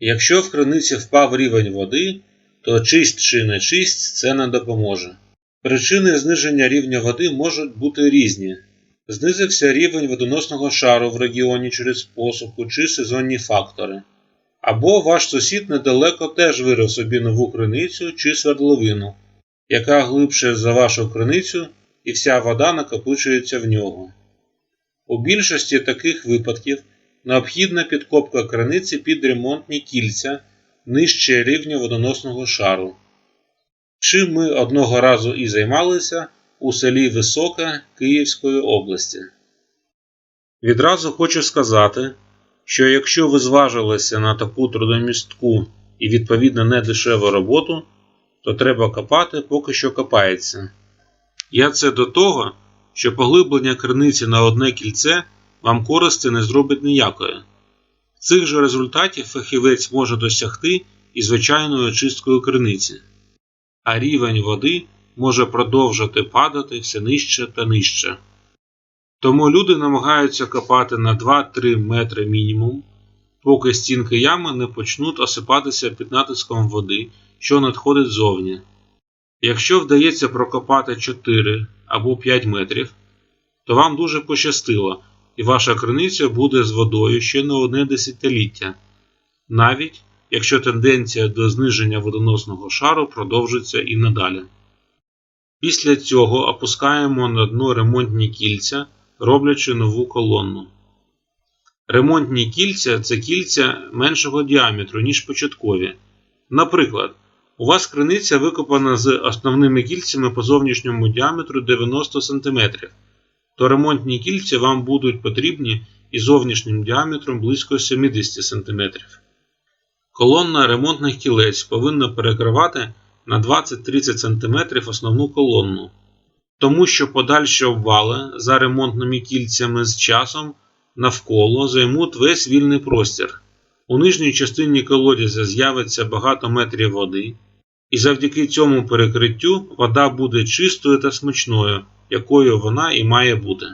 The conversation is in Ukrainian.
Якщо в криниці впав рівень води, то чисть чи не чисть це не допоможе. Причини зниження рівня води можуть бути різні. Знизився рівень водоносного шару в регіоні через посуху чи сезонні фактори. Або ваш сусід недалеко теж вирив собі нову криницю чи свердловину, яка глибше за вашу криницю і вся вода накопичується в нього. У більшості таких випадків необхідна підкопка криниці під ремонтні кільця нижче рівня водоносного шару. Чим ми одного разу і займалися у селі Високе Київської області. Відразу хочу сказати, що якщо ви зважилися на таку трудомістку і відповідно недешеву роботу, то треба копати поки що копається. Я це до того, що поглиблення криниці на одне кільце вам користі не зробить ніякої. Цих же результатів фахівець може досягти і звичайною чисткою криниці, а рівень води може продовжити падати все нижче та нижче. Тому люди намагаються копати на 2-3 метри мінімум, поки стінки ями не почнуть осипатися під натиском води, що надходить ззовні. Якщо вдається прокопати 4 або 5 метрів, то вам дуже пощастило, і ваша криниця буде з водою ще не одне десятиліття, навіть якщо тенденція до зниження водоносного шару продовжиться і надалі. Після цього опускаємо на дно ремонтні кільця, роблячи нову колонну. Ремонтні кільця це кільця меншого діаметру, ніж початкові. Наприклад, у вас криниця викопана з основними кільцями по зовнішньому діаметру 90 см, то ремонтні кільця вам будуть потрібні і зовнішнім діаметром близько 70 см. Колонна ремонтних кілець повинна перекривати на 20-30 см основну колонну, тому що подальші обвали за ремонтними кільцями з часом навколо займуть весь вільний простір. У нижній частині колодязя з'явиться багато метрів води, і завдяки цьому перекриттю вода буде чистою та смачною, якою вона і має бути.